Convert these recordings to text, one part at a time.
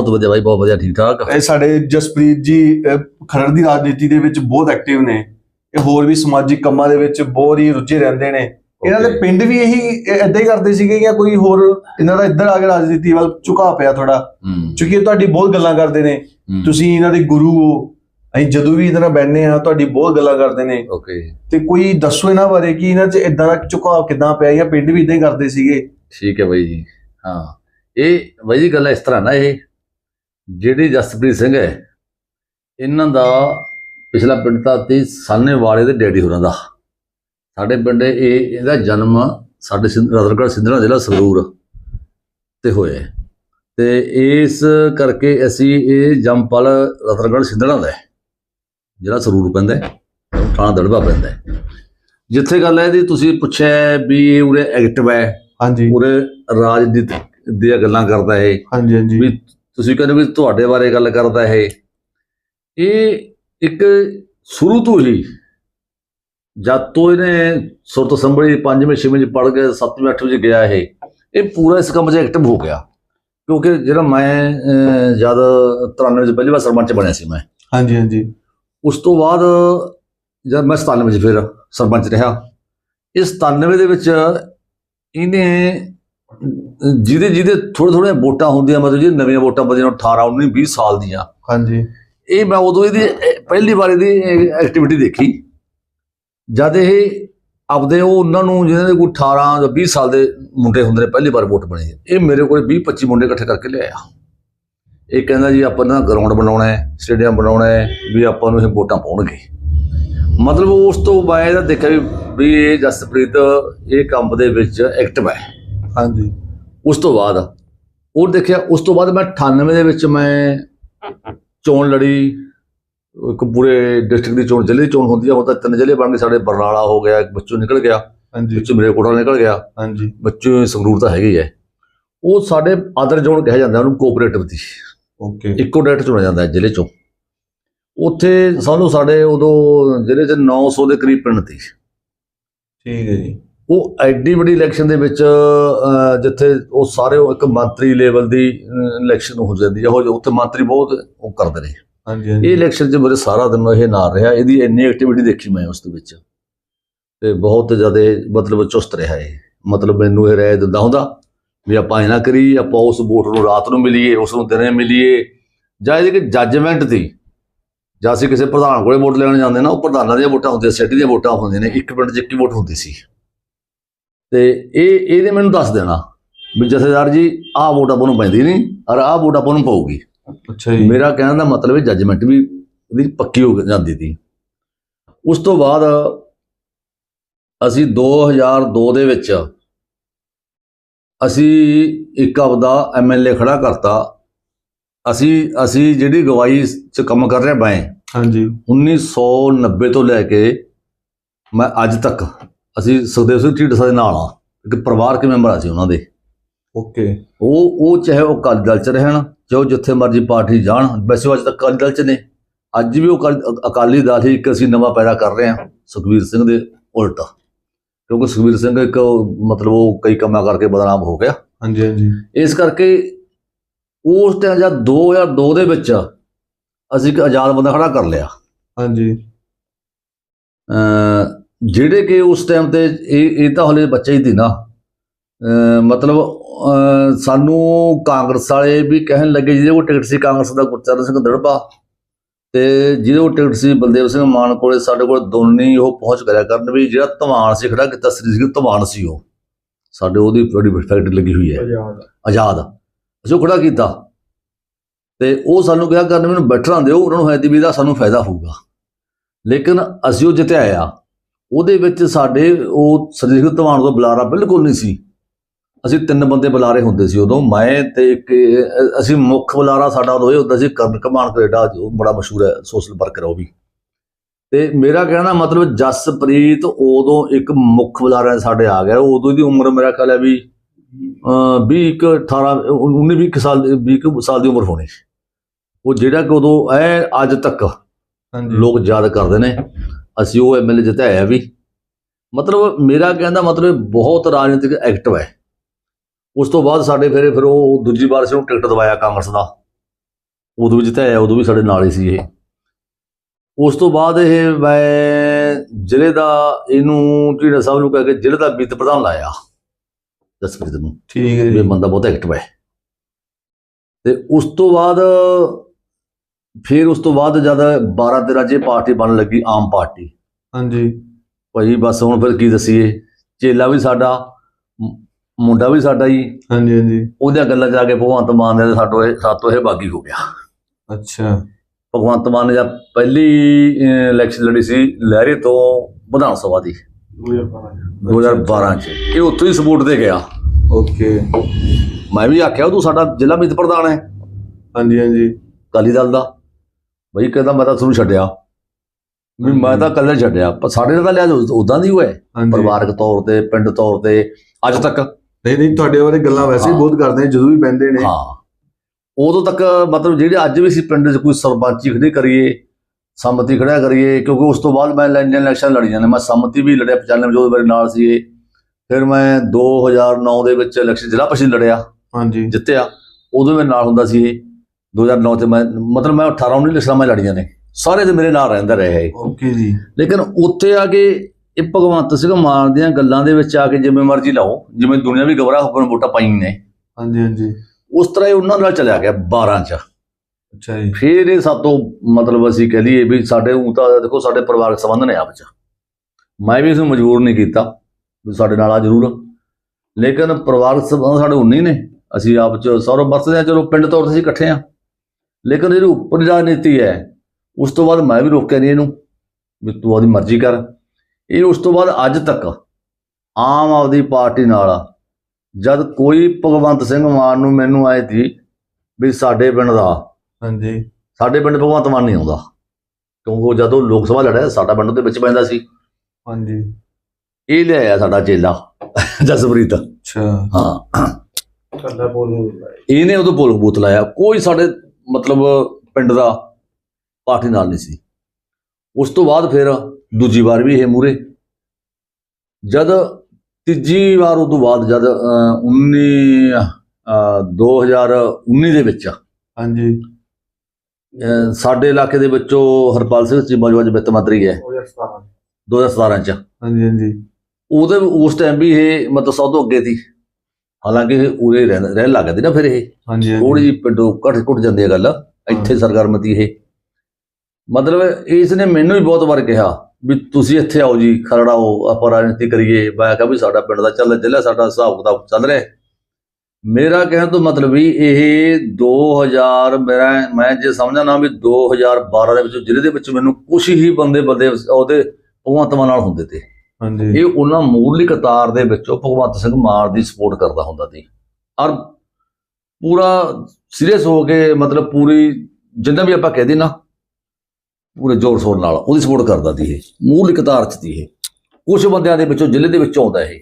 ਬਹੁਤ ਵਧੀਆ ਬਾਈ ਬਹੁਤ ਵਧੀਆ ਠੀਕ ਠਾਕ। ਇਹ ਸਾਡੇ ਜਸਪ੍ਰੀਤ ਜੀ ਖਰੜ ਦੀ ਰਾਜਨੀਤੀ ਦੇ ਵਿੱਚ ਬਹੁਤ ਐਕਟਿਵ ਨੇ। ਇਹ ਹੋਰ ਵੀ ਸਮਾਜਿਕ ਕੰਮਾਂ ਦੇ ਵਿੱਚ ਬਹੁਤ ਹੀ ਰੁੱਝੇ ਰਹਿੰਦੇ ਨੇ। ਇਹਨਾਂ ਦੇ. ਪਿੰਡ ਵੀ ਇਹੀ ਇਦਾਂ ਹੀ ਕਰਦੇ ਸੀਗੇ ਜਾਂ ਕੋਈ ਹੋਰ ਇਹਨਾਂ ਦਾ ਇੱਧਰ ਆ ਕੇ ਰਾਜਨੀਤੀ ਵੱਲ ਝੁਕਾ ਪਿਆ ਥੋੜਾ ਕਿਉਂਕਿ ਇਹ ਤੁਹਾਡੀ ਬਹੁਤ ਗੱਲਾਂ ਕਰਦੇ ਨੇ। ਤੁਸੀਂ ਇਹਨਾਂ ਦੇ ਗੁਰੂ ਹੋ। ਅਸੀਂ ਜਦੋਂ ਵੀ ਇਹਨਾਂ ਨਾਲ ਬੈਠਨੇ ਆ ਤੁਹਾਡੀ ਬਹੁਤ ਗੱਲਾਂ ਕਰਦੇ ਨੇ। ਓਕੇ ਤੇ ਕੋਈ ਦੱਸੋ ਇਹਨਾਂ ਬਾਰੇ ਕਿ ਇਹਨਾਂ 'ਚ ਇਦਾਂ ਦਾ ਝੁਕਾਅ ਕਿਦਾਂ ਪਿਆ ਜਾਂ ਪਿੰਡ ਵੀ ਇਦਾਂ ਹੀ ਕਰਦੇ ਸੀਗੇ? ਠੀਕ ਹੈ ਬਾਈ ਜੀ ਹਾਂ। ਇਹ ਬਾਈ ਜੀ ਗੱਲ ਇਸ ਤਰ੍ਹਾਂ ਨਾ ਇਹ ਜਿਹੜੀ ਜਸਪ੍ਰੀਤ ਸਿੰਘ ਹੈ ਇਹਨਾਂ ਦਾ ਪਿਛਲਾ ਪਿੰਡ ਤਾਂ ਤੇ ਸਾਨੇ ਵਾਲੇ ਦੇ ਡੈਡੀ ਹੋਰਾਂ ਦਾ। ਸਾਡੇ ਪਿੰਡ ਇਹ ਇਹਦਾ ਜਨਮ ਸਾਡੇ ਰਤਨਗੜ੍ਹ ਸਿੰਧਣਾ ਜ਼ਿਲ੍ਹਾ ਸੰਗਰੂਰ ਤੇ ਹੋਇਆ। ਤੇ ਇਸ ਕਰਕੇ ਅਸੀਂ ਇਹ ਜੰਪਲ ਰਤਨਗੜ੍ਹ ਸਿੰਧਣਾ ਦਾ ਜਿਹੜਾ ਸੰਗਰੂਰ ਪੈਂਦਾ ਥਾਣਾ ਦੜਬਾ ਪੈਂਦਾ ਜਿੱਥੇ ਗੱਲ ਹੈ ਇਹਦੀ ਤੁਸੀਂ ਪੁੱਛਿਆ ਵੀ ਇਹ ਉਰੇ ਐਕਟਿਵ ਹੈ ਹਾਂਜੀ। ਪੂਰੇ ਰਾਜਨੀਤੀ ਦੀਆਂ ਗੱਲਾਂ ਕਰਦਾ ਹੈ। ਹਾਂਜੀ ਹਾਂਜੀ। ਵੀ ਤੁਸੀਂ ਕਹਿੰਦੇ ਵੀ ਤੁਹਾਡੇ ਬਾਰੇ ਗੱਲ ਕਰਦਾ ਹੈ ਇਹ ਇੱਕ ਸ਼ੁਰੂ ਤੋਂ ਹੀ ਜਦ ਤੋਂ ਇਹਨੇ ਸੁਰਤ ਸੰਭਲੀ ਪੰਜਵੇਂ ਛੇਵੇਂ ਚ ਪੜ ਕੇ ਸੱਤਵੇਂ ਅੱਠਵੇਂ ਚ ਗਿਆ ਇਹ ਇਹ ਪੂਰਾ ਇਸ ਕੰਮ 'ਚ ਐਕਟਿਵ ਹੋ ਗਿਆ। ਕਿਉਂਕਿ ਜਿਹੜਾ ਮੈਂ ਜਦ 93 ਚ ਪਹਿਲੀ ਵਾਰ ਸਰਪੰਚ ਬਣਿਆ ਸੀ ਮੈਂ। ਹਾਂਜੀ ਹਾਂਜੀ। ਉਸ ਤੋਂ ਬਾਅਦ ਜਦ ਮੈਂ 97 ਚ ਫਿਰ ਸਰਪੰਚ ਰਿਹਾ। ਇਸ 97 ਦੇ ਵਿੱਚ ਇਹਨੇ ਜਿਹਦੇ ਜਿਹਦੇ ਥੋੜੇ ਥੋੜੇ ਵੋਟਾਂ ਹੁੰਦੀਆਂ ਮਤਲਬ ਜੀ ਨਵੀਆਂ ਵੋਟਾਂ ਨੂੰ 18 19 20 ਸਾਲ ਦੀਆਂ। ਹਾਂਜੀ। ਇਹ ਮੈਂ ਉਦੋਂ ਇਹਦੀ ਪਹਿਲੀ ਵਾਰ ਇਹਦੀ ਐਕਟੀਵਿਟੀ ਦੇਖੀ। ਜਦ ਇਹ ਆਪਦੇ ਉਹ ਉਹਨਾਂ ਨੂੰ ਜਿਹਨਾਂ ਦੇ ਕੋਈ 18 ਜਾਂ 20 ਸਾਲ ਦੇ ਮੁੰਡੇ ਹੁੰਦੇ ਨੇ ਪਹਿਲੀ ਵਾਰ ਵੋਟ ਬਣੇ। ਇਹ ਮੇਰੇ ਕੋਲ 20 25 ਮੁੰਡੇ ਇਕੱਠੇ ਕਰਕੇ ਲਿਆਇਆ। ਇਹ ਕਹਿੰਦਾ ਜੀ ਆਪਾਂ ਨਾ ਗਰਾਊਂਡ ਬਣਾਉਣਾ ਹੈ ਸਟੇਡੀਅਮ ਬਣਾਉਣਾ ਹੈ ਵੀ ਆਪਾਂ ਨੂੰ ਇਹ ਵੋਟਾਂ ਪਾਉਣਗੇ। ਮਤਲਬ ਉਸ ਤੋਂ ਬਾਅਦ ਇਹਦਾ ਦੇਖਿਆ ਵੀ ਇਹ ਜਸਪ੍ਰੀਤ ਇਹ ਕੰਮ ਦੇ ਵਿੱਚ ਐਕਟਿਵ ਹੈ। ਹਾਂਜੀ। ਉਸ ਤੋਂ ਬਾਅਦ ਉਹ ਦੇਖਿਆ ਉਸ ਤੋਂ ਬਾਅਦ ਮੈਂ 98 ਦੇ ਵਿੱਚ ਮੈਂ ਚੋਣ ਲੜੀ। ਇੱਕ ਪੂਰੇ ਡਿਸਟ੍ਰਿਕਟ ਦੀ ਚੋਣ ਜ਼ਿਲ੍ਹੇ ਦੀ ਚੋਣ ਹੁੰਦੀ ਆ ਉਹ ਤਾਂ ਤਿੰਨ ਜ਼ਿਲ੍ਹੇ ਬਣ ਗਏ। ਸਾਡੇ ਬਰਨਾਲਾ ਹੋ ਗਿਆ ਇੱਕ ਵਿੱਚੋਂ ਨਿਕਲ ਗਿਆ ਹਾਂਜੀ। ਵਿੱਚੋਂ ਮੇਰੇ ਕੋਟਾ ਨਿਕਲ ਗਿਆ। ਹਾਂਜੀ। ਵਿੱਚੋਂ ਸੰਗਰੂਰ ਤਾਂ ਹੈਗੇ ਹੀ ਹੈ ਉਹ ਸਾਡੇ ਆਦਰ ਜ਼ੋਨ ਕਿਹਾ ਜਾਂਦਾ ਉਹਨੂੰ ਕੋਆਪਰੇਟਿਵ ਦੀ। ਓਕੇ। ਇੱਕੋ ਡਾਇਰੈਕਟ ਚੁਣਿਆ ਜਾਂਦਾ ਹੈ ਜ਼ਿਲ੍ਹੇ ਚੋਂ। ਉੱਥੇ ਸਾਨੂੰ ਸਾਡੇ ਉਦੋਂ ਜ਼ਿਲ੍ਹੇ 'ਚ 900 ਦੇ ਕਰੀਬ ਪਿੰਡ ਸੀ। ਠੀਕ ਹੈ ਜੀ। ਉਹ ਐਡੀ ਵੱਡੀ ਇਲੈਕਸ਼ਨ ਦੇ ਵਿੱਚ ਜਿੱਥੇ ਉਹ ਸਾਰੇ ਇੱਕ ਮੰਤਰੀ ਲੈਵਲ ਦੀ ਇਲੈਕਸ਼ਨ ਹੋ ਜਾਂਦੀ ਹੈ ਉਹ ਉੱਥੇ ਮੰਤਰੀ ਬਹੁਤ ਉਹ ਕਰਦੇ ਨੇ ਹਾਂਜੀ ਇਹ ਇਲੈਕਸ਼ਨ 'ਚ ਮੇਰੇ ਸਾਰਾ ਦਿਨ ਇਹ ਨਾਲ ਰਿਹਾ ਇਹਦੀ ਇੰਨੀ ਐਕਟੀਵਿਟੀ ਦੇਖੀ ਮੈਂ ਉਸ ਦੇ ਵਿੱਚ। ਤੇ ਬਹੁਤ ਜ਼ਿਆਦਾ ਮਤਲਬ ਚੁਸਤ ਰਿਹਾ ਇਹ। ਮਤਲਬ ਮੈਨੂੰ ਇਹ ਰਾਏ ਦਿੰਦਾ ਹੁੰਦਾ ਵੀ ਆਪਾਂ ਇਹ ਨਾ ਕਰੀ ਆਪਾਂ ਉਸ ਵੋਟ ਨੂੰ ਰਾਤ ਨੂੰ ਮਿਲੀਏ ਉਸ ਨੂੰ ਦਿਨੇ ਮਿਲੀਏ ਜਾਂ ਇਹਦੀ ਕਿ ਜੱਜਮੈਂਟ ਦੀ। ਜਾਂ ਅਸੀਂ ਕਿਸੇ ਪ੍ਰਧਾਨ ਕੋਲੇ ਵੋਟ ਲੈਣ ਜਾਂਦੇ ਨਾ ਉਹ ਪ੍ਰਧਾਨਾਂ ਦੀਆਂ ਵੋਟਾਂ ਹੁੰਦੀਆਂ ਸਿਟੀ ਦੀਆਂ ਵੋਟਾਂ ਹੁੰਦੀਆਂ ਨੇ ਇੱਕ ਪਿੰਡ 'ਚ ਇੱਕ ਵੋਟ ਹੁੰਦੀ ਸੀ। ਤੇ ਇਹ ਇਹਨੇ ਮੈਨੂੰ ਦੱਸ ਦੇਣਾ ਵੀ ਜਥੇਦਾਰ ਜੀ ਆਹ ਵੋਟ ਆਪਾਂ ਨੂੰ ਪੈਂਦੀ ਨਹੀਂ ਔਰ ਆਹ ਵੋਟ ਆਪਾਂ ਨੂੰ ਪਊਗੀ। ਅੱਛਾ ਜੀ। ਮੇਰਾ ਕਹਿਣ ਦਾ ਮਤਲਬ ਹੈ ਜੱਜਮੈਂਟ ਵੀ ਉਹਦੀ ਪੱਕੀ ਹੋ ਜਾਂਦੀ ਸੀ। ਉਸ ਤੋਂ ਬਾਅਦ ਅਸੀਂ 2002 ਦੇ ਵਿੱਚ ਅਸੀਂ ਇੱਕ ਆਪਦਾ ਐਮਐਲਏ ਖੜਾ ਕਰਤਾ। ਅਸੀਂ ਅਸੀਂ ਜਿਹੜੀ ਗਵਾਹੀ ਚ ਕੰਮ ਕਰ ਰਹੇ ਬਾਏ ਹਾਂਜੀ। 1990 ਤੋਂ ਲੈ ਕੇ ਮੈਂ ਅੱਜ ਤੱਕ ਅਸੀਂ ਸੁਖਦੇਵ ਸਿੰਘ ਢੀਂਡਸਾ ਦੇ ਨਾਲ ਆ। ਇੱਕ ਪਰਿਵਾਰਕ ਮੈਂਬਰ ਆ ਸੀ ਉਹਨਾਂ ਦੇ। ਓਕੇ। ਉਹ ਉਹ ਚਾਹੇ ਉਹ ਅਕਾਲੀ ਦਲ ਚ ਰਹਿਣ ਚਾਹੇ ਉਹ ਜਿੱਥੇ ਮਰਜ਼ੀ ਪਾਰਟੀ ਜਾਣ ਵੈਸੇ ਅੱਜ ਤੱਕ ਅਕਾਲੀ ਦਲ ਚ ਨੇ। ਅੱਜ ਵੀ ਉਹ ਅਕਾਲੀ- ਅ- ਦਲ ਹੀ ਇੱਕ ਅਸੀਂ ਨਵਾਂ ਪੈਦਾ ਕਰ ਰਹੇ ਹਾਂ ਸੁਖਵੀਰ ਸਿੰਘ ਦੇ ਉਲਟ। ਕਿਉਂਕਿ ਸੁਖਵੀਰ ਸਿੰਘ ਇੱਕ ਮਤਲਬ ਉਹ ਕਈ ਕੰਮਾਂ ਕਰਕੇ ਬਦਨਾਮ ਹੋ ਗਿਆ। ਹਾਂਜੀ ਹਾਂਜੀ। ਇਸ ਕਰਕੇ ਉਸ ਟਾਈਮ ਜਦ 2002 ਦੇ ਵਿੱਚ ਅਸੀਂ ਇੱਕ ਆਜ਼ਾਦ ਬੰਦਾ ਖੜਾ ਕਰ ਲਿਆ। ਹਾਂਜੀ। ਅਮ ਜਿਹੜੇ ਕਿ ਉਸ ਟਾਈਮ ਤੇ ਇਹ ਇਹ ਤਾਂ ਹਲੇ ਬੱਚਾ ਹੀ ਸੀ ਨਾ। ਮਤਲਬ ਸਾਨੂੰ ਕਾਂਗਰਸ ਵਾਲੇ ਵੀ ਕਹਿਣ ਲੱਗੇ ਜਿਹਦੇ ਕੋਲ ਟਿਕਟ ਸੀ ਕਾਂਗਰਸ ਦਾ ਗੁਰਚਰਨ ਸਿੰਘ ਦੜਬਾ ਤੇ ਜਿਹਦੇ ਕੋਲ ਟਿਕਟ ਸੀ ਬਲਦੇਵ ਸਿੰਘ ਮਾਨ ਕੋਲੇ ਸਾਡੇ ਕੋਲ ਦੋਨੇ ਉਹ ਪਹੁੰਚ ਕਰਿਆ ਕਰਨ ਵੀ ਜਿਹੜਾ ਧਮਾਨ ਸੀ ਖੜਾ ਕੀਤਾ ਸ੍ਰੀ ਸਿੰਘ ਧਮਾਨ ਸੀ ਉਹ। ਸਾਡੇ ਉਹਦੀ ਬੜੀ ਫੈਕਟਰੀ ਲੱਗੀ ਹੋਈ ਹੈ। ਆਜ਼ਾਦ। ਅਸੀਂ ਖੜਾ ਕੀਤਾ। ਤੇ ਉਹ ਸਾਨੂੰ ਕਿਹਾ ਕਰਨ ਮੈਨੂੰ ਬੈਠਣਾ ਦਿਓ ਉਹਨਾਂ ਨੂੰ ਹੈ ਦੀ ਵੀ ਦਾ ਸਾਨੂੰ ਫਾਇਦਾ ਹੋਊਗਾ। ਲੇਕਿਨ ਅਸੀਂ ਉਹ ਜਿੱਤਿਆ ਆ। ਉਹਦੇ ਵਿੱਚ ਸਾਡੇ ਉਹ ਸਰਜੀਤ ਧਵਾਨ ਤੋਂ ਬੁਲਾਰਾ ਬਿਲਕੁਲ ਨਹੀਂ ਸੀ। ਅਸੀਂ ਤਿੰਨ ਬੰਦੇ ਬੁਲਾਰੇ ਹੁੰਦੇ ਸੀ ਉਦੋਂ। ਮੈਂ ਤੇ ਇੱਕ ਅਸੀਂ ਮੁੱਖ ਬੁਲਾਰਾ ਸਾਡਾ ਉਦੋਂ ਇਹ ਹੁੰਦਾ ਸੀ ਕਰਨ ਕਮਾਨ ਕੈਨੇਡਾ ਜੋ ਬੜਾ ਮਸ਼ਹੂਰ ਹੈ ਸੋਸ਼ਲ ਵਰਕਰ ਉਹ ਵੀ। ਤੇ ਮੇਰਾ ਕਹਿਣਾ ਮਤਲਬ ਜਸਪ੍ਰੀਤ ਉਦੋਂ ਇੱਕ ਮੁੱਖ ਬੁਲਾਰਾ ਸਾਡੇ ਆ ਗਿਆ। ਉਦੋਂ ਦੀ ਉਮਰ ਮੇਰਾ ਖਿਆਲ ਹੈ ਵੀ ਅ 20 ਇੱਕ 18 19 20 ਕੁ ਸਾਲ 20 ਕੁ ਸਾਲ ਦੀ ਉਮਰ ਹੋਣੀ। ਉਹ ਜਿਹੜਾ ਕਿ ਉਦੋਂ ਐ ਅੱਜ ਤੱਕ ਲੋਕ ਯਾਦ ਕਰਦੇ ਨੇ। ਅਸੀਂ ਉਹ ਐਮਐਲਏ ਜਿਤਾਇਆ ਵੀ। ਮਤਲਬ ਮੇਰਾ ਕਹਿੰਦਾ ਮਤਲਬ ਬਹੁਤ ਰਾਜਨੀਤਿਕ ਐਕਟਿਵ ਹੈ। ਉਸ ਤੋਂ ਬਾਅਦ ਸਾਡੇ ਫਿਰ ਫਿਰ ਉਹ ਦੂਜੀ ਵਾਰ ਸੀ ਉਹਨੂੰ ਟਿਕਟ ਦਵਾਇਆ ਕਾਂਗਰਸ ਦਾ। ਉਦੋਂ ਵੀ ਜਿੱਤਿਆ ਉਦੋਂ ਵੀ ਸਾਡੇ ਨਾਲ ਹੀ ਸੀ ਇਹ। ਉਸ ਤੋਂ ਬਾਅਦ ਇਹ ਮੈਂ ਜ਼ਿਲ੍ਹੇ ਦਾ ਇਹਨੂੰ ਢੀਂਡਸਾ ਸਾਹਿਬ ਨੂੰ ਕਹਿ ਕੇ ਜ਼ਿਲ੍ਹੇ ਦਾ ਵਿੱਤ ਪ੍ਰਧਾਨ ਲਾਇਆ। ਜਸਪ੍ਰੀਤ ਨੂੰ। ਠੀਕ ਹੈ ਜੀ। ਇਹ ਬੰਦਾ ਬਹੁਤ ਐਕਟਿਵ ਹੈ। ਤੇ ਉਸ ਤੋਂ ਬਾਅਦ ਫਿਰ ਉਸ ਤੋਂ ਬਾਅਦ ਜਦ 12 13 ਜੇ ਪਾਰਟੀ ਬਣਨ ਲੱਗੀ ਆਮ ਪਾਰਟੀ। ਹਾਂਜੀ। ਭਾਈ ਬਸ ਹੁਣ ਫਿਰ ਕੀ ਦਸੀਏ? ਚੇਲਾ ਵੀ ਸਾਡਾ ਮੁੰਡਾ ਵੀ ਸਾਡਾ ਹੀ ਹਾਂਜੀ ਹਾਂਜੀ। ਉਹਦੀਆਂ ਗੱਲਾਂ ਜਾ ਕੇ ਭਗਵੰਤ ਮਾਨ ਨੇ ਸਾਡੋ ਇਹ ਸਾਤੋਂ ਇਹ ਬਾਗੀ ਹੋ ਗਿਆ। ਅੱਛਾ। ਭਗਵੰਤ ਮਾਨ ਨੇ ਜਦ ਪਹਿਲੀ ਇਲੈਕਸ਼ਨ ਲੜੀ ਸੀ ਲਹਿਰੇ ਤੋਂ ਵਿਧਾਨ ਸਭਾ ਦੀ। 2012 ਚ। ਇਹ ਉੱਥੋਂ ਹੀ ਸਪੋਰਟ ਤੇ ਗਿਆ। ਓਕੇ। ਮੈਂ ਵੀ ਆਖਿਆ ਤੂੰ ਸਾਡਾ ਜ਼ਿਲ੍ਹਾ ਮੀਤ ਪ੍ਰਧਾਨ ਹੈ। ਹਾਂਜੀ ਹਾਂਜੀ। ਅਕਾਲੀ ਦਲ ਦਾ। ਬਈ ਕਹਿੰਦਾ ਮੈਂ ਤਾਂ ਤੁਹਾਨੂੰ ਛੱਡਿਆ। ਵੀ ਮੈਂ ਤਾਂ ਕੱਲੇ ਛੱਡਿਆ। ਪਰ ਸਾਡੇ ਨਾਲ ਤਾਂ ਲਿਆ ਉਦਾਂ ਦੀ ਹੋਇਆ। ਹਾਂਜੀ। ਪਰਿਵਾਰਕ ਤੌਰ ਤੇ ਪਿੰਡ ਤੌਰ ਤੇ ਅੱਜ ਤੱਕ। ਨਹੀਂ ਨਹੀਂ ਤੁਹਾਡੇ ਬਾਰੇ ਗੱਲਾਂ ਵੈਸੇ ਹੀ। ਬਹੁਤ ਕਰਦੇ ਨੇ ਜਦੋਂ ਵੀ ਬੈੰਦੇ ਨੇ। ਹਾਂ। ਉਦੋਂ ਤੱਕ ਮਤਲਬ ਜਿਹੜੇ ਅੱਜ ਵੀ ਅਸੀਂ ਪਿੰਡ 'ਚ ਕੋਈ ਸਰਪੰਚੀ ਖੜੀ ਕਰੀਏ ਸੰਮਤੀ ਖੜਿਆ ਕਰੀਏ ਕਿਉਂਕਿ ਉਸ ਤੋਂ ਬਾਅਦ ਮੈਂ ਇੰਡੀਅਨ ਇਲੈਕਸ਼ਨ ਲੜੀਆਂ ਨੇ ਮੈਂ ਸੰਮਤੀ ਵੀ ਲੜਿਆ 95 ਜੋ ਮੇਰੇ ਨਾਲ ਸੀ ਫਿਰ ਮੈਂ 2009 ਦੇ ਵਿੱਚ ਇਲੈਕਸ਼ਨ ਜ਼ਿਲ੍ਹਾ ਪ੍ਰੀਸ਼ਦ ਲੜਿਆ ਹਾਂਜੀ। ਜਿੱਤਿਆ। ਉਦੋਂ ਮੇਰੇ ਨਾਲ ਹੁੰਦਾ ਸੀ ਇਹ। 2009 ਚ ਮੈਂ ਮਤਲਬ ਮੈਂ 18 19 ਇਲੈਕਸ਼ਨਾਂ ਮੈਂ ਲੜੀਆਂ ਨੇ। ਸਾਰੇ ਤੇ ਮੇਰੇ ਨਾਲ ਰਹਿੰਦਾ ਰਿਹਾ ਇਹ। ਓਕੇ ਜੀ। ਲੇਕਿਨ ਉੱਥੇ ਆ ਕੇ ਇਹ ਭਗਵੰਤ ਸਿੰਘ ਮਾਨ ਦੀਆਂ ਗੱਲਾਂ ਦੇ ਵਿੱਚ ਆ ਕੇ ਜਿਵੇਂ ਮਰਜ਼ੀ ਲਾਓ ਜਿਵੇਂ ਦੁਨੀਆ ਵੀ ਗਵਰਾ ਹੋ ਕੇ ਵੋਟਾਂ ਪਾਈਆਂ ਨੇ। ਹਾਂਜੀ ਹਾਂਜੀ। ਉਸ ਤਰ੍ਹਾਂ ਇਹ ਉਹਨਾਂ ਨਾਲ ਚਲਿਆ ਗਿਆ 12 ਚ। ਅੱਛਾ ਜੀ। ਫਿਰ ਇਹ ਸਾਤੋਂ ਮਤਲਬ ਅਸੀਂ ਕਹ ਲਈਏ ਵੀ ਸਾਡੇ ਊਂ ਤਾਂ ਦੇਖੋ ਸਾਡੇ ਪਰਿਵਾਰਕ ਸੰਬੰਧ ਨੇ ਆਪ ਚ। ਮੈਂ ਵੀ ਇਸ ਨੂੰ ਮਜਬੂਰ ਨਹੀਂ ਕੀਤਾ ਵੀ ਸਾਡੇ ਨਾਲ ਆ ਜ਼ਰੂਰ। ਲੇਕਿਨ ਪਰਿਵਾਰਕ ਸੰਬੰਧ ਸਾਡੇ ਉਨੇ ਹੀ ਨੇ। ਅਸੀਂ ਆਪ ਚ ਸੌਰਵ ਵਰਤਦੇ ਆ ਚਲੋ ਪਿੰਡ ਤੌਰ ਤੇ ਅਸੀਂ ਇਕੱਠੇ ਆ ਲੇਕਿਨ ਜਿਹੜੀ ਉੱਪਰ ਰਾਜਨੀਤੀ ਹੈ ਉਸ ਤੋਂ ਬਾਅਦ ਮੈਂ ਵੀ ਰੋਕਿਆ ਨਹੀਂ ਇਹਨੂੰ ਵੀ ਤੂੰ ਆਪਦੀ ਮਰਜ਼ੀ ਕਰ। ਇਹ ਉਸ ਤੋਂ ਬਾਅਦ ਅੱਜ ਤੱਕ ਆਮ ਆਪਦੀ ਪਾਰਟੀ ਨਾਲ। ਜਦ ਕੋਈ ਭਗਵੰਤ ਸਿੰਘ ਮਾਨ ਨੂੰ ਮੈਨੂੰ ਆਏ ਸੀ ਵੀ ਸਾਡੇ ਪਿੰਡ ਦਾ ਹਾਂਜੀ। ਸਾਡੇ ਪਿੰਡ ਭਗਵੰਤ ਮਾਨ ਨਹੀਂ ਆਉਂਦਾ ਕਿਉਂਕਿ ਉਹ ਜਦੋਂ ਲੋਕ ਸਭਾ ਲੜਿਆ ਸਾਡਾ ਪਿੰਡ ਦੇ ਵਿੱਚ ਪੈਂਦਾ ਸੀ। ਹਾਂਜੀ। ਇਹ ਲਿਆਇਆ ਸਾਡਾ ਚੇਲਾ ਜਸਪ੍ਰੀਤ। ਅੱਛਾ। ਹਾਂ। ਕੱਲਾ ਬੋਲੂ ਇਹਨੇ ਉਦੋਂ ਬੋਲ ਬੂਤ ਲਾਇਆ। ਕੋਈ ਸਾਡੇ ਮਤਲਬ ਪਿੰਡ ਦਾ ਪਾਰਟੀ ਨਾਲ ਨਹੀਂ ਸੀ। ਉਸ ਤੋਂ ਬਾਅਦ ਫਿਰ ਦੂਜੀ ਵਾਰ ਵੀ ਇਹ ਮੂਰੇ ਜਦ ਤੀਜੀ ਵਾਰ ਉਹ ਤੋਂ ਬਾਅਦ ਜਦ ਅਹ, 19 ਅਹ, 2019 ਦੇ ਵਿੱਚ ਹਾਂਜੀ। ਸਾਡੇ ਇਲਾਕੇ ਦੇ ਵਿੱਚੋਂ ਹਰਪਾਲ ਸਿੰਘ ਚੀਮਾ ਜੋ ਅੱਜ ਵਿੱਤ ਮੰਤਰੀ ਹੈ। 2017 ਚ। ਹਾਂਜੀ ਹਾਂਜੀ। ਉਹਦੇ ਉਸ ਟਾਈਮ ਵੀ ਇਹ ਮਤਲਬ ਸਭ ਤੋਂ ਅੱਗੇ ਸੀ। ਹਾਲਾਂਕਿ ਉਰੇ ਰਹਿ ਰਹਿਣ ਲੱਗ ਗਏ ਨਾ ਫਿਰ ਇਹ। ਹਾਂਜੀ ਥੋੜੀ ਜਿਹੀ ਪਿੰਡੋਂ ਘਟ ਘੁੱਟ ਜਾਂਦੀ ਹੈ ਗੱਲ। ਇੱਥੇ ਸਰਗਰਮ ਤੀ ਇਹ। ਮਤਲਬ ਇਸ ਨੇ ਮੈਨੂੰ ਵੀ ਬਹੁਤ ਵਾਰ ਕਿਹਾ ਵੀ ਤੁਸੀਂ ਇੱਥੇ ਆਓ ਜੀ ਖਰੜਾ ਆਓ ਆਪਾਂ ਰਾਜਨੀਤੀ ਕਰੀਏ। ਮੈਂ ਕਿਹਾ ਵੀ ਸਾਡਾ ਪਿੰਡ ਦਾ ਚੱਲ ਜ਼ਿਲ੍ਹਾ ਸਾਡਾ ਹਿਸਾਬ ਕਿਤਾਬ ਚੱਲ ਰਿਹਾ। ਹੈ। ਮੇਰਾ ਕਹਿਣ ਤੋਂ ਮਤਲਬ ਵੀ ਇਹ 2000 ਮੇਰਾ ਮੈਂ ਜੇ ਸਮਝਦਾ ਨਾ ਵੀ 2012 ਦੇ ਵਿੱਚ ਜ਼ਿਲ੍ਹੇ ਦੇ ਵਿੱਚ ਮੈਨੂੰ ਕੁਝ ਹੀ ਬੰਦੇ ਬੰਦੇ ਉਹਦੇ ਭਗਵੰਤ ਮਾਨ ਨਾਲ ਹੁੰਦੇ ਤੇ। ਹਾਂਜੀ। ਇਹ ਉਹਨਾਂ ਮੂਰਲੀ ਕਤਾਰ ਦੇ ਵਿੱਚੋਂ ਭਗਵੰਤ ਸਿੰਘ ਮਾਨ ਦੀ ਸਪੋਰਟ ਕਰਦਾ ਹੁੰਦਾ ਸੀ। ਔਰ ਪੂਰਾ ਸੀਰੀਅਸ ਹੋ ਕੇ ਮਤਲਬ ਪੂਰੀ ਜਿੰਨਾ ਵੀ ਆਪਾਂ ਕਹਦੇ ਨਾ ਪੂਰੇ ਜ਼ੋਰ ਸ਼ੋਰ ਨਾਲ ਉਹਦੀ ਸਪੋਰਟ ਕਰਦਾ ਸੀ ਇਹ। ਮੂਰਲੀ ਕਤਾਰ ਚ ਸੀ ਇਹ। ਕੁਝ ਬੰਦਿਆਂ ਦੇ ਵਿੱਚੋਂ ਜ਼ਿਲ੍ਹੇ ਦੇ ਵਿੱਚ ਆਉਂਦਾ ਇਹ।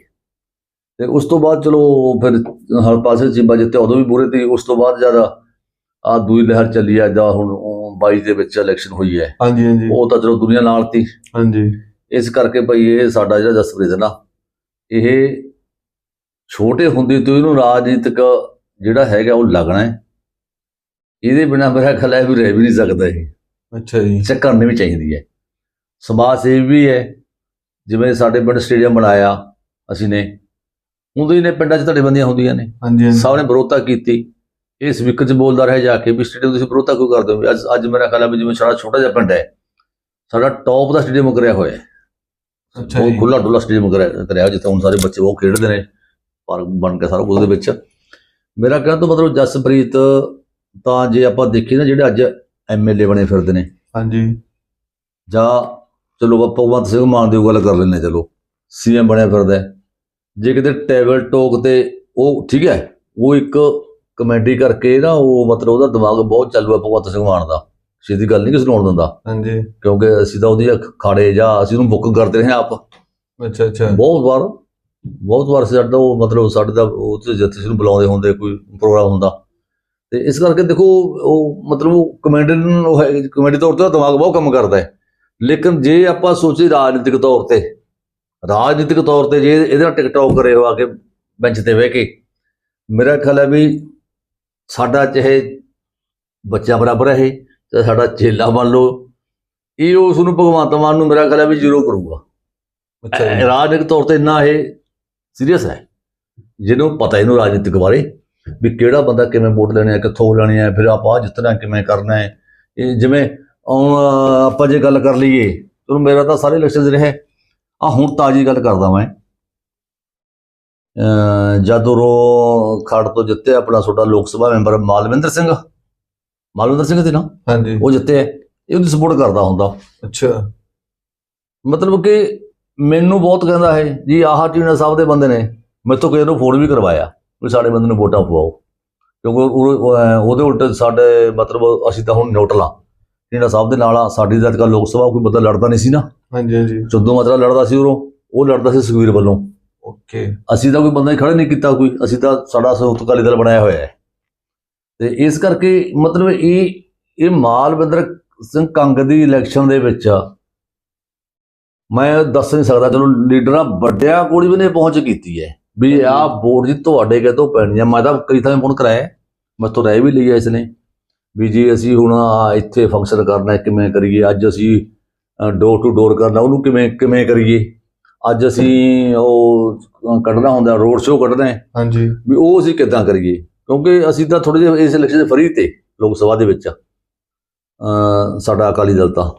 ਤੇ ਉਸ ਤੋਂ ਬਾਅਦ ਚਲੋ ਫਿਰ ਹਰਪਾਲ ਸਿੰਘ ਚੀਮਾ ਜਿੱਤੇ ਉਦੋਂ ਵੀ ਬੁਰੇ ਤੇ ਉਸ ਤੋਂ ਬਾਅਦ ਜਦ ਆ ਦੂਈ ਲਹਿਰ ਚੱਲੀ ਆ ਜਾਂ ਹੁਣ ਉਹ 22 ਦੇ ਵਿੱਚ ਇਲੈਕਸ਼ਨ ਹੋਈ ਹੈ ਹਾਂਜੀ ਹਾਂਜੀ। ਉਹ ਤਾਂ ਚਲੋ ਦੁਨੀਆ ਨਾਲ ਤੀ ਹਾਂਜੀ। ਇਸ ਕਰਕੇ ਭਈ ਇਹ ਸਾਡਾ ਜਿਹੜਾ ਜਸਪ੍ਰੀਤ ਨਾ ਇਹ ਛੋਟੇ ਹੁੰਦੇ ਤੋਂ ਇਹਨੂੰ ਰਾਜਨੀਤਿਕ ਜਿਹੜਾ ਹੈਗਾ ਉਹ ਲੱਗਣਾ ਹੈ। ਇਹਦੇ ਬਿਨਾ ਮੇਰਾ ਖਿਆਲ ਹੈ ਵੀ ਰਹਿ ਵੀ ਨਹੀਂ ਸਕਦਾ ਇਹ। ਅੱਛਾ ਜੀ। ਚੈੱਕ ਕਰਨੀ ਵੀ ਚਾਹੀਦੀ ਹੈ। ਸਮਾਜ ਸੇਵੀ ਵੀ ਹੈ। ਜਿਵੇਂ ਸਾਡੇ ਪਿੰਡ ਸਟੇਡੀਅਮ ਬਣਾਇਆ ਅਸੀਂ ਨੇ ਹੀ ਨੇ ਪਿੰਡਾਂ 'ਚ ਧੜੇਬੰਦੀਆਂ ਹੁੰਦੀਆਂ ਨੇ। ਹਾਂਜੀ ਸਭ ਨੇ ਵਿਰੋਧਤਾ ਕੀਤੀ। ਇਸ ਵਿਕਟ 'ਚ ਬੋਲਦਾ ਰਿਹਾ ਜਾ ਕੇ ਵੀ ਸਟੇਡੀਅਮ ਤੁਸੀਂ ਵਿਰੋਧਤਾ ਕਿਉਂ ਕਰਦੇ ਹੋ? ਅੱਜ ਅੱਜ ਮੇਰਾ ਖਿਆਲ ਹੈ ਵੀ ਜਿਵੇਂ ਸਾਡਾ ਛੋਟਾ ਜਿਹਾ ਪਿੰਡ ਹੈ ਸਾਡਾ ਟੌਪ ਦਾ ਸਟੇਡੀਅਮ ਕਰਿਆ ਹੋਇਆ ਹੈ। ਅੱਛਾ ਉਹ ਜੀ। ਖੁੱਲਾ ਡੁੱਲਾ ਸਟੇਡੀਅਮ ਕਰਿਆ ਜਿੱਥੇ ਹੁਣ ਸਾਰੇ ਬੱਚੇ ਉਹ ਖੇਡਦੇ ਨੇ ਪਾਰਕ ਬਣ ਕੇ ਸਾਰਾ ਕੁਝ ਦੇ ਵਿੱਚ। ਮੇਰਾ ਕਹਿਣ ਤੋਂ ਮਤਲਬ ਜਸਪ੍ਰੀਤ ਤਾਂ ਜੇ ਆਪਾਂ ਦੇਖੀਏ ਨਾ ਜਿਹੜੇ ਅੱਜ ਐਮਐਲਏ ਬਣੇ ਫਿਰਦੇ ਨੇ। ਹਾਂਜੀ। ਜਾਂ ਚਲੋ ਆਪਾਂ ਭਗਵੰਤ ਸਿੰਘ ਮਾਨ ਦੀ ਗੱਲ ਕਰ ਲੈਂਦੇ ਚਲੋ ਸੀਐਮ ਬਣਿਆ ਫਿਰਦਾ। ਜੇ ਕਿਤੇ ਟੇਬਲ ਟੋਕ ਤੇ ਉਹ ਠੀਕ ਹੈ ਉਹ ਇੱਕ ਕਮੇਡੀ ਕਰਕੇ ਨਾ ਉਹ ਮਤਲਬ ਉਹਦਾ ਦਿਮਾਗ ਬਹੁਤ ਚਾਲੂ ਹੈ ਭਗਵੰਤ ਸਿੰਘ ਮਾਨ ਦਾ। ਸਿੱਧੀ ਗੱਲ ਨਹੀਂ ਕਿਸੇ ਨੂੰ ਆਉਣ ਦਿੰਦਾ। ਹਾਂਜੀ। ਕਿਉਂਕਿ ਅਸੀਂ ਤਾਂ ਉਹਦੀ ਖਾੜੇ ਜਾਂ ਅਸੀਂ ਉਹਨੂੰ ਬੁੱਕ ਕਰਦੇ ਰਹੇ ਆਪ। ਅੱਛਾ ਅੱਛਾ। ਬਹੁਤ ਵਾਰ ਬਹੁਤ ਵਾਰ ਸਾਡਾ ਉਹ ਮਤਲਬ ਸਾਡੇ ਦਾ ਉਹ ਤੇ ਜਿੱਥੇ ਨੂੰ ਬੁਲਾਉਂਦੇ ਹੁੰਦੇ ਕੋਈ ਪ੍ਰੋਗਰਾਮ ਹੁੰਦਾ। ਤੇ ਇਸ ਕਰਕੇ ਦੇਖੋ ਉਹ ਮਤਲਬ ਉਹ ਕਮੇਡੀ ਨੂੰ ਹੈ ਕਮੇਡੀ ਤੌਰ ਤੇ ਦਿਮਾਗ ਬਹੁਤ ਕੰਮ ਕਰਦਾ ਹੈ। ਲੇਕਿਨ ਜੇ ਆਪਾਂ ਸੋਚੀ ਰਾਜਨੀਤਿਕ ਤੌਰ ਤੇ ਰਾਜਨੀਤਿਕ ਤੌਰ ਤੇ ਜੇ ਇਹਦੇ ਨਾਲ ਟਿਕਟੌਕ ਕਰੇ ਹੋ ਆ ਕੇ ਬੈਂਚ ਤੇ ਬਹਿ ਕੇ ਮੇਰਾ ਖਿਆਲ ਹੈ ਵੀ ਸਾਡਾ ਚਾਹੇ ਬੱਚਾ ਬਰਾਬਰ ਹੈ ਤੇ ਸਾਡਾ ਚੇਲਾ ਮੰਨ ਲਓ ਇਹ ਉਸ ਨੂੰ ਭਗਵੰਤ ਮਾਨ ਨੂੰ ਮੇਰਾ ਖਿਆਲ ਹੈ ਵੀ ਜ਼ੀਰੋ ਕਰੂਗਾ। ਅੱਛਾ ਰਾਜਨੀਤਿਕ ਤੌਰ ਤੇ ਇੰਨਾ ਇਹ ਸੀਰੀਅਸ ਹੈ। ਜਿਹਨੂੰ ਪਤਾ ਇਹਨੂੰ ਰਾਜਨੀਤਿਕ ਬਾਰੇ ਵੀ ਕਿਹੜਾ ਬੰਦਾ ਕਿਵੇਂ ਵੋਟ ਲੈਣੇ ਆ ਕਿੱਥੋਂ ਲੈਣੇ ਆ ਫਿਰ ਆਪਾਂ ਜਿੱਤਣਾ ਕਿਵੇਂ ਕਰਨਾ ਹੈ। ਇਹ ਜਿਵੇਂ ਆਪਾਂ ਜੇ ਗੱਲ ਕਰ ਲਈਏ ਚਲੋ ਮੇਰਾ ਤਾਂ ਸਾਰੇ ਇਲੈਕਸ਼ਨ 'ਚ ਰਿਹਾ। ਆ ਹੁਣ ਤਾਜੀ ਗੱਲ ਕਰਦਾ ਮੈਂ। ਜਦੋਂ ਖੜ ਤੋਂ ਜਿੱਤੇ ਆਪਣਾ ਤੁਹਾਡਾ ਲੋਕ ਸਭਾ ਮੈਂਬਰ ਮਾਲਵਿੰਦਰ ਸਿੰਘ। ਮਾਲਵਿੰਦਰ ਸਿੰਘ ਸੀ ਨਾ? ਹਾਂਜੀ। ਉਹ ਜਿੱਤੇ ਇਹ ਉਹਦੀ ਸਪੋਰਟ ਕਰਦਾ ਹੁੰਦਾ। ਅੱਛਾ। ਮਤਲਬ ਕਿ ਮੈਨੂੰ ਬਹੁਤ ਕਹਿੰਦਾ ਹੈ ਜੀ ਆਹ ਟੀਨਾ ਸਾਹਿਬ ਦੇ ਬੰਦੇ ਨੇ ਮੈਥੋਂ ਕਿਸੇ ਨੂੰ ਫੋਨ ਵੀ ਕਰਵਾਇਆ ਵੀ ਸਾਡੇ ਬੰਦੇ ਨੂੰ ਵੋਟਾਂ ਪਵਾਓ। ਕਿਉਂਕਿ ਉਹਦੇ ਉਲਟ ਸਾਡੇ ਮਤਲਬ ਅਸੀਂ ਤਾਂ ਹੁਣ ਨਿਊਟਰਲ ਆ ਟੀਨਾ ਸਾਹਿਬ ਦੇ ਨਾਲ ਆ ਸਾਡੀ ਅੱਜ ਕੱਲ੍ਹ ਲੋਕ ਸਭਾ ਕੋਈ ਬੰਦਾ ਲੜਦਾ ਨਹੀਂ ਸੀ ਨਾ। ਹਾਂਜੀ ਹਾਂਜੀ। ਚੁੱਦੂ ਮਾਤਰਾ ਲੜਦਾ ਸੀ ਉਰੋਂ ਉਹ ਲੜਦਾ ਸੀ ਸੁਖਵੀਰ ਵੱਲੋਂ। ਓਕੇ ਅਸੀਂ ਤਾਂ ਕੋਈ ਬੰਦਾ ਹੀ ਖੜਾ ਨਹੀਂ ਕੀਤਾ ਕੋਈ ਅਸੀਂ ਤਾਂ ਸਾਡਾ ਸੰਯੁਕਤ ਅਕਾਲੀ ਦਲ ਬਣਾਇਆ ਹੋਇਆ ਹੈ। ਤੇ ਇਸ ਕਰਕੇ ਮਤਲਬ ਇਹ ਇਹ ਮਾਲਵਿੰਦਰ ਸਿੰਘ ਕੰਗ ਦੀ ਇਲੈਕਸ਼ਨ ਦੇ ਵਿੱਚ ਮੈਂ ਦੱਸ ਨਹੀਂ ਸਕਦਾ ਚਲੋ ਲੀਡਰਾਂ ਵੱਡਿਆਂ ਕੋਲ ਵੀ ਨੇ ਪਹੁੰਚ ਕੀਤੀ ਹੈ। ਵੀ ਆਹ ਵੋਟ ਜੀ ਤੁਹਾਡੇ ਕਿਤੋਂ ਪੈਣੀ ਹੈ? ਮੈਂ ਤਾਂ ਕਈ ਥਾਂ ਫੋਨ ਕਰਾਇਆ। ਮੈਂ ਤੋਂ ਰਾਏ ਵੀ ਲਈ ਹੈ ਇਸ ਨੇ ਵੀ ਜੀ ਅਸੀਂ ਹੁਣ ਇੱਥੇ ਫੰਕਸ਼ਨ ਕਰਨਾ ਕਿਵੇਂ ਕਰੀਏ? ਅੱਜ ਅਸੀਂ ਡੋਰ ਟੂ ਡੋਰ ਕਰਨਾ ਉਹਨੂੰ ਕਿਵੇਂ ਕਿਵੇਂ ਕਰੀਏ? ਅੱਜ ਅਸੀਂ ਉਹ ਕੱਢਣਾ ਹੁੰਦਾ ਰੋਡ ਸ਼ੋਅ ਕੱਢਣਾ ਹੈ। ਹਾਂਜੀ। ਵੀ ਉਹ ਅਸੀਂ ਕਿੱਦਾਂ ਕਰੀਏ? ਕਿਉਂਕਿ ਅਸੀਂ ਤਾਂ ਥੋੜੇ ਜਿਹਾ ਇਸ ਇਲੈਕਸ਼ਨ ਦੇ ਫਰੀ ਤੇ ਲੋਕ ਸਭਾ ਦੇ ਵਿੱਚ ਸਾਡਾ ਅਕਾਲੀ ਦਲ ਤਾਂ।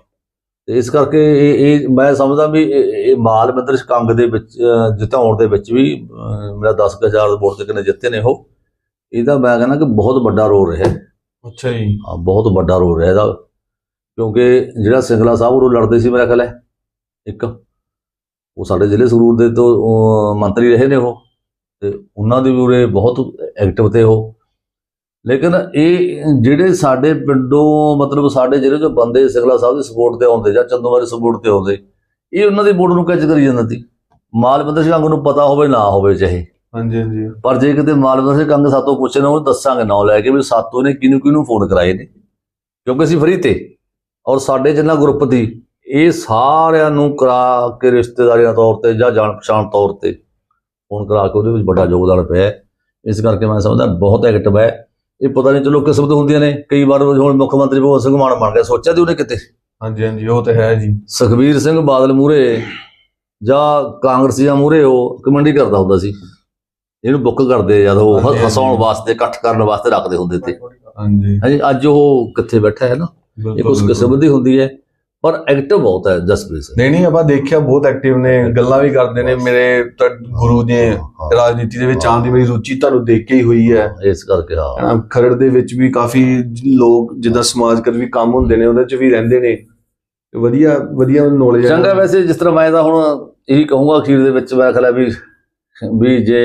ਤੇ ਇਸ ਕਰਕੇ ਇਹ ਇਹ ਮੈਂ ਸਮਝਦਾ ਵੀ ਇਹ ਇਹ ਮਾਲਵਿੰਦਰ ਕੰਗ ਦੇ ਵਿੱਚ ਜਿਤਾਉਣ ਦੇ ਵਿੱਚ ਵੀ ਮੇਰਾ 10000 ਵੋਟ ਤੇ ਕਿਨੇ ਜਿੱਤੇ ਨੇ ਉਹ ਇਹਦਾ ਮੈਂ ਕਹਿੰਦਾ ਕਿ ਬਹੁਤ ਵੱਡਾ ਰੋਲ ਰਿਹਾ। ਅੱਛਾ ਜੀ। ਹਾਂ, ਬਹੁਤ ਵੱਡਾ ਰੋਲ ਰਿਹਾ ਇਹਦਾ। ਕਿਉਂਕਿ ਜਿਹੜਾ ਸਿੰਗਲਾ ਸਾਹਿਬ ਉਹ ਲੜਦੇ ਸੀ ਮੇਰਾ ਖਿਆਲ ਹੈ ਇੱਕ। ਉਹ ਸਾਡੇ ਜ਼ਿਲ੍ਹੇ ਸੰਗਰੂਰ ਦੇ ਤੋਂ ਮੰਤਰੀ ਰਹੇ ਨੇ ਉਹ। ਤੇ ਉਹਨਾਂ ਦੇ ਵੀ ਉਰੇ ਬਹੁਤ ਐਕਟਿਵ ਤੇ ਉਹ। ਲੇਕਿਨ ਇਹ ਜਿਹੜੇ ਸਾਡੇ ਪਿੰਡੋਂ ਮਤਲਬ ਸਾਡੇ ਜ਼ਿਲ੍ਹੇ ਚੋਂ ਬੰਦੇ ਸਿੰਗਲਾ ਸਾਹਿਬ ਦੀ ਸਪੋਰਟ ਤੇ ਆਉਂਦੇ ਜਾਂ ਚੰਦੋਵਾਰੀ ਸਪੋਰਟ ਤੇ ਆਉਂਦੇ ਇਹ ਉਹਨਾਂ ਦੀ ਵੋਟ ਨੂੰ ਕੈਚ ਕਰੀ ਜਾਂਦਾ ਸੀ। ਮਾਲਵਿੰਦਰ ਸਿੰਘ ਨੂੰ ਪਤਾ ਹੋਵੇ ਨਾ ਹੋਵੇ ਚਾਹੇ। ਹਾਂਜੀ ਹਾਂਜੀ। ਪਰ ਜੇ ਕਿਤੇ ਮਾਲਵਿੰਦਰ ਸਿੰਘ ਕੰਗ ਸਾਤੋਂ ਪੁੱਛੇ ਨਾ ਉਹ ਦੱਸਾਂਗੇ ਨਾਂ ਲੈ ਕੇ ਵੀ ਸਾਤੋਂ ਨੇ ਕਿਹਨੂੰ ਕਿਹਨੂੰ ਫੋਨ ਕਰਾਏ ਨੇ। ਕਿਉਂਕਿ ਅਸੀਂ ਫਰੀ ਤੇ। ਔਰ ਸਾਡੇ ਜਿੰਨਾ ਗਰੁੱਪ ਦੀ ਇਹ ਸਾਰਿਆਂ ਨੂੰ ਕਰਾ ਕੇ ਰਿਸ਼ਤੇਦਾਰੀਆਂ ਤੌਰ ਤੇ ਜਾਂ ਜਾਣ ਪਛਾਣ ਤੌਰ ਤੇ ਫੋਨ ਕਰਾ ਕੇ ਉਹਦੇ ਵਿੱਚ ਵੱਡਾ ਯੋਗਦਾਨ ਪਿਆ। ਇਸ ਕਰਕੇ ਮੈਂ ਸਮਝਦਾ ਬਹੁਤ ਐਕਟਿਵ ਹੈ। ਇਹ ਪਤਾ ਨਹੀਂ ਚਲੋ ਕਿਸਮਤ ਹੁੰਦੀਆਂ ਨੇ। ਕਈ ਵਾਰ ਹੁਣ ਮੁੱਖ ਮੰਤਰੀ ਭਗਵੰਤ ਸਿੰਘ ਮਾਨ ਬਣ ਗਿਆ। ਸੋਚਿਆ ਤੇ ਉਹਨੇ ਕਿਤੇ? ਹਾਂਜੀ ਹਾਂਜੀ ਉਹ ਤੇ ਹੈ ਜੀ। ਸੁਖਬੀਰ ਸਿੰਘ ਬਾਦਲ ਮੂਰੇ ਜਾਂ ਕਾਂਗਰਸੀਆਂ ਮੂਰੇ ਉਹ ਕਮੈਂਡੀ ਕਰਦਾ ਹੁੰਦਾ ਸੀ। ਇਹਨੂੰ ਬੁੱਕ ਕਰਦੇ ਜਦ ਉਹ। ਹਸਾਉਣ ਵਾਸਤੇ ਇਕੱਠ ਕਰਨ ਵਾਸਤੇ ਰੱਖਦੇ ਹੁੰਦੇ ਤੇ। ਹਾਂਜੀ। ਹਾਂਜੀ ਅੱਜ ਉਹ ਕਿੱਥੇ ਬੈਠਾ ਹੈ ਨਾ? ਇਹ ਕੁਝ ਬਿਲਕੁਲ। ਕਿਸਮ ਦੀ ਹੁੰਦੀ ਹੈ। ਪਰ ਐਕਟਿਵ ਬਹੁਤ ਹੈ ਜਸਪ੍ਰੀਤ ਸਿੰਘ। ਨਹੀਂ ਨਹੀਂ ਆਪਾਂ ਦੇਖਿਆ ਬਹੁਤ ਐਕਟਿਵ ਨੇ ਗੱਲਾਂ ਵੀ ਕਰਦੇ ਨੇ ਮੇਰੇ ਗੁਰੂ ਨੇ ਰਾਜਨੀਤੀ ਦੇ ਵਿੱਚ ਆਉਣ ਦੀ ਮੇਰੀ ਰੁਚੀ ਤੁਹਾਨੂੰ ਦੇਖ ਕੇ ਹੀ ਹੋਈ ਹੈ। ਇਸ ਕਰਕੇ ਹਾਂ। ਖਰੜ ਦੇ ਵਿੱਚ ਵੀ ਕਾਫੀ ਲੋਕ ਜਿੱਦਾਂ ਸਮਾਜ ਕਰ ਵੀ ਕੰਮ ਹੁੰਦੇ ਨੇ ਉਹਦੇ ਚ ਵੀ ਰਹਿੰਦੇ ਨੇ। ਤੇ ਵਧੀਆ ਵਧੀਆ ਨੌਲੇਜ ਚੰਗਾ ਵੈਸੇ ਜਿਸ ਤਰ੍ਹਾਂ ਮੈਂ ਤਾਂ ਹੁਣ ਇਹੀ ਕਹੂੰਗਾ ਅਖੀਰ ਦੇ ਵਿੱਚ ਮੈਂ ਖਲਾ ਵੀ ਵੀ ਜੇ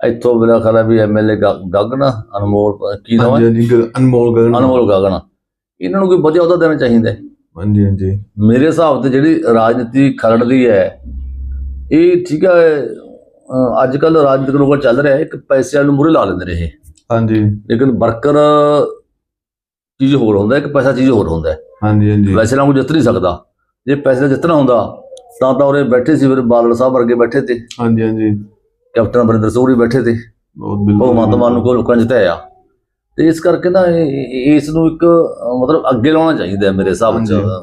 ਇੱਥੋਂ ਮੇਰਾ ਖਲਾ ਵੀ ਐਮਐਲਏ ਗਗਨ ਅਨਮੋਲ ਕੀ ਨਾਮ ਹੈ? ਅਨਮੋਲ ਗਗਨ। ਅਨਮੋਲ ਗਗਨ। ਇਹਨਾਂ ਨੂੰ ਕੋਈ ਵਧੀਆ ਉਹਦਾ ਦੇਣਾ ਚਾਹੀਦਾ ਹੈ? ਹਾਂਜੀ ਹਾਂਜੀ। ਮੇਰੇ ਹਿਸਾਬ ਤੇ ਜਿਹੜੀ ਰਾਜਨੀਤੀ ਖਰੜ ਦੀ ਹੈ ਇਹ ਠੀਕ ਹੈ ਅੱਜ ਕੱਲ ਰਾਜਨੀਤਿਕ ਲੋਕਾਂ ਚੱਲ ਰਿਹਾ ਇੱਕ ਪੈਸਿਆਂ ਨੂੰ ਮੂਹਰੇ ਲਾ ਲੈਂਦੇ ਨੇ ਇਹ। ਹਾਂਜੀ। ਲੇਕਿਨ ਵਰਕਰ ਚੀਜ਼ ਹੋਰ ਹੁੰਦਾ ਹੈ ਕਿ ਪੈਸਾ ਚੀਜ਼ ਹੋਰ ਹੁੰਦਾ। ਹਾਂਜੀ ਹਾਂਜੀ। ਵੈਸੇ ਨਾਲ ਕੋਈ ਜਿੱਤ ਨਹੀਂ ਸਕਦਾ। ਜੇ ਪੈਸੇ ਜਿੱਤਣਾ ਹੁੰਦਾ ਤਾਂ ਤਾਂ ਉਰੇ ਬੈਠੇ ਸੀ ਫਿਰ ਬਾਦਲ ਸਾਹਿਬ ਵਰਗੇ ਬੈਠੇ ਤੇ। ਹਾਂਜੀ ਹਾਂਜੀ। ਕੈਪਟਨ ਅਮਰਿੰਦਰ ਸਿੰਘ ਬੈਠੇ ਤੇ। ਬਹੁਤ ਬਿਲਕੁਲ। ਮਾਨ ਨੂੰ ਕੋਈ ਲੋਕਾਂ ਜਿਤਾਇਆ ਤੇ ਇਸ ਕਰਕੇ ਨਾ ਇਹ- ਇਹ- ਇਸ ਨੂੰ ਇੱਕ ਅ, ਮਤਲਬ ਅੱਗੇ ਲਾਉਣਾ ਚਾਹੀਦਾ ਹੈ ਮੇਰੇ ਹਿਸਾਬ ਚ ਹਾਂਜੀ। ਨਾ